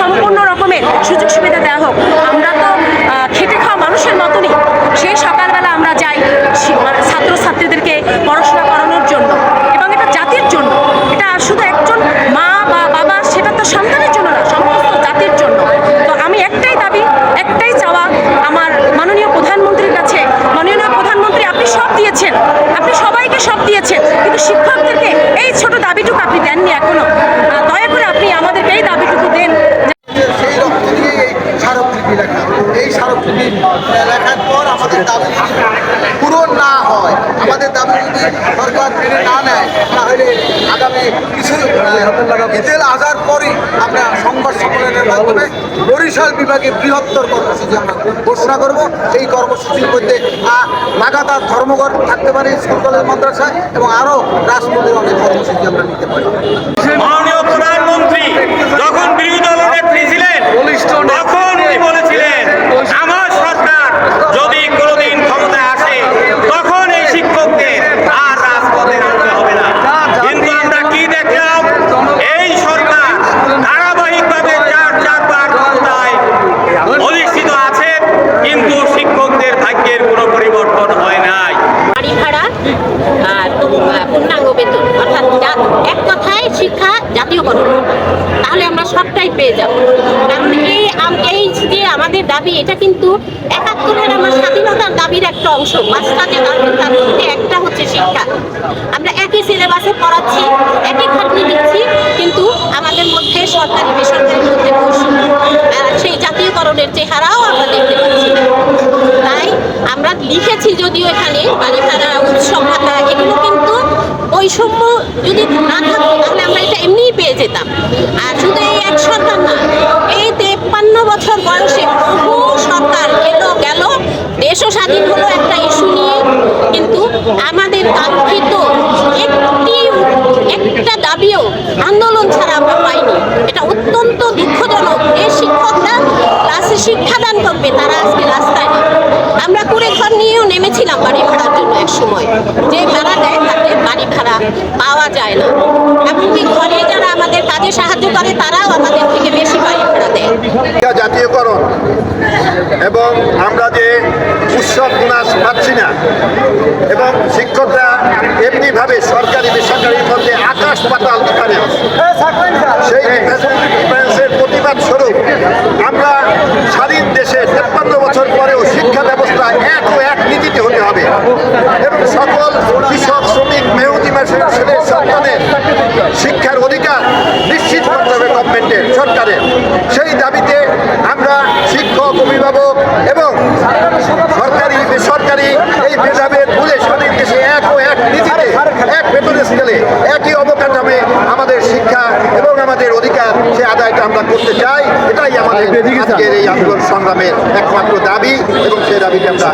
সম্পূর্ণ রকমের সুযোগ সুবিধা দেওয়া হোক। আমরা এই স্মারকলিপি লেখার পর আমাদের দাবি যদি পূরণ না হয়, আমাদের দাবি যদি সরকার মেনে না নেয়, তাহলে আগামী কিছু ঈদের আজার পরই আমরা সংবাদ সম্মেলনের মাধ্যমে বরিশাল বিভাগে বৃহত্তর কর্মসূচি আমরা ঘোষণা করব। এই কর্মসূচির মধ্যে লাগাতার ধর্মঘট থাকতে পারে স্কুল, কলেজ মাদ্রাসায় এবং আরও রাষ্ট্রপতির অনেক কর্মসূচি আমরা নিতে পারি। পরিবর্তন হয় নাই। বাড়ি ভাড়া পূর্ণাঙ্গ বেতন, অর্থাৎ এক কথায় শিক্ষা জাতীয়করণ তাহলে আমরা সবটাই পেয়ে যাব। এই যে আমাদের দাবি, এটা কিন্তু একাত্তরের আমার স্বাধীনতার দাবির একটা অংশ। পাঁচটা তার মধ্যে একটা হচ্ছে শিক্ষা। আমরা একই সিলেবাসে পড়াচ্ছি, একই খাটনি দিচ্ছি, কিন্তু আমাদের মধ্যে সরকারি বেসরকারি মধ্যে সেই জাতীয়করণের চেহারাও আমরা দেখতে পাচ্ছি না তাই আমরা লিখেছি যদিও এখানে বাড়ি ভাড়া উৎসব ভাতা এগুলো কিন্তু বৈষম্য যদি না থাকতো, তাহলে আমরা এটা এমনিই পেয়ে যেতাম। আর শুধু এই এক সরকার না, এই তেপ্পান্ন বছর বয়সে বহু সরকার এলো, গেল। দেশও স্বাধীন হলো একটা ইস্যু নিয়ে, কিন্তু আমাদের কাঙ্ক্ষিত একটি, একটা দাবিও আন্দোলন ছাড়া আমরা পাইনি। এটা অত্যন্ত দুঃখজনক। এই শিক্ষকরা ক্লাসে শিক্ষাদান করবে, তারা আজকে রাস্তায়। আমরা কুড়ে ঘর নিয়েও নেমেছিলাম বাড়ি ভাড়ার জন্য এক সময়। যে ভাড়া দেয় তাতে বাড়ি ভাড়া পাওয়া যায় না। এমনকি ঘরে যারা আমাদের কাজে সাহায্য করে, তারাও আমাদের থেকে বেশি বাড়ি ভাড়া জাতীয়করণ। এবং আমরা যে উৎসব বোনাস পাচ্ছি না, এবং শিক্ষকরা এমনিভাবে সরকারি বেসরকারির মধ্যে আকাশ পাতাল ডিফারেন্স সেই ডিফারেন্সের প্রতিবাদ স্বরূপ আমরা স্বাধীন দেশে তেপ্পান্ন বছর পরেও শিক্ষা ব্যবস্থা এক ও এক নীতিতে হতে হবে। এবং সকল কৃষক, শ্রমিক মেহতি মাসের ছেলের সন্তানের শিক্ষার অধিকার নিশ্চিত করতে হবে গভর্নমেন্টের সরকারের। সেই দাবিতে আমরা শিক্ষক অভিভাবক এবং সরকারি বেসরকারি এই ভেদাভেদ ভুলে স্বাধীন দেশে এক ও এক নীতিতে এক বেতনের স্কেলে একই অবকাঠামে আমাদের শিক্ষা এবং আমাদের অধিকার সে আদায়টা আমরা করতে চাই। এটাই আমাদের আজকের এই আন্দোলন সংগ্রামের একমাত্র দাবি এবং সেই দাবিতে আমরা